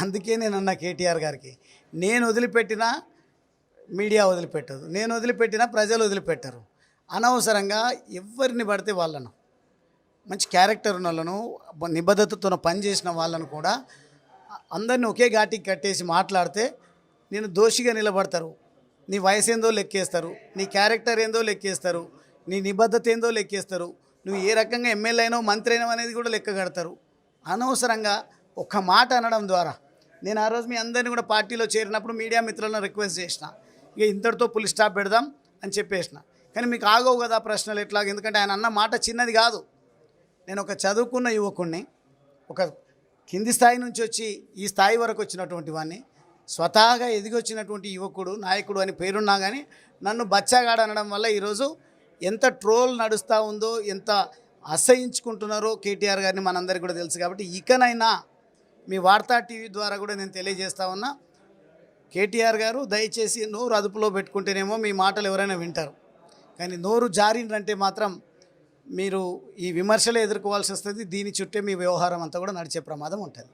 అందుకే నేను అన్న కేటీఆర్ గారికి నేను వదిలిపెట్టినా మీడియా వదిలిపెట్టదు నేను వదిలిపెట్టినా ప్రజలు వదిలిపెట్టరు. అనవసరంగా ఎవరిని పడితే వాళ్ళను మంచి క్యారెక్టర్ ఉన్న వాళ్ళను నిబద్ధతతో పనిచేసిన వాళ్ళను కూడా అందరిని ఒకే ఘాటికి కట్టేసి మాట్లాడితే నేను దోషిగా నిలబడతారు. నీ వయసు ఏందో లెక్కేస్తారు నీ క్యారెక్టర్ ఏందో లెక్కేస్తారు నీ నిబద్ధత ఏందో లెక్కేస్తారు నువ్వు ఏ రకంగా ఎమ్మెల్యే అయినో మంత్రి అయినావు అనేది కూడా లెక్క కడతారు. అనవసరంగా ఒక్క మాట అనడం ద్వారా నేను ఆ రోజు మీ అందరినీ కూడా పార్టీలో చేరినప్పుడు మీడియా మిత్రులను రిక్వెస్ట్ చేసిన. ఇక ఇంతటితో పులి స్టాప్ పెడదాం అని చెప్పేసిన. కానీ మీకు ఆగవు కదా ప్రశ్నలు ఎట్లా ఎందుకంటే ఆయన అన్న మాట చిన్నది కాదు. నేను ఒక చదువుకున్న యువకుణ్ణి ఒక కింది స్థాయి నుంచి వచ్చి ఈ స్థాయి వరకు వచ్చినటువంటి వాడిని స్వతహాగా ఎదిగొచ్చినటువంటి యువకుడు నాయకుడు అని పేరున్నా కానీ నన్ను బచ్చాగాడు అనడం వల్ల ఈరోజు ఎంత ట్రోల్ నడుస్తూ ఉందో ఎంత అసహించుకుంటున్నారో కేటీఆర్ గారిని మనందరికీ కూడా తెలుసు కాబట్టి ఇకనైనా మీ వార్తా టీవీ ద్వారా కూడా నేను తెలియజేస్తా ఉన్నా. కేటీఆర్ గారు దయచేసి నోరు అదుపులో పెట్టుకుంటేనేమో మీ మాటలు ఎవరైనా వింటారు. కానీ నోరు జారిందంటే మాత్రం మీరు ఈ విమర్శలు ఎదుర్కోవాల్సి వస్తుంది. దీని చుట్టే మీ వ్యవహారం అంతా కూడా నడిచే ప్రమాదం ఉంటుంది.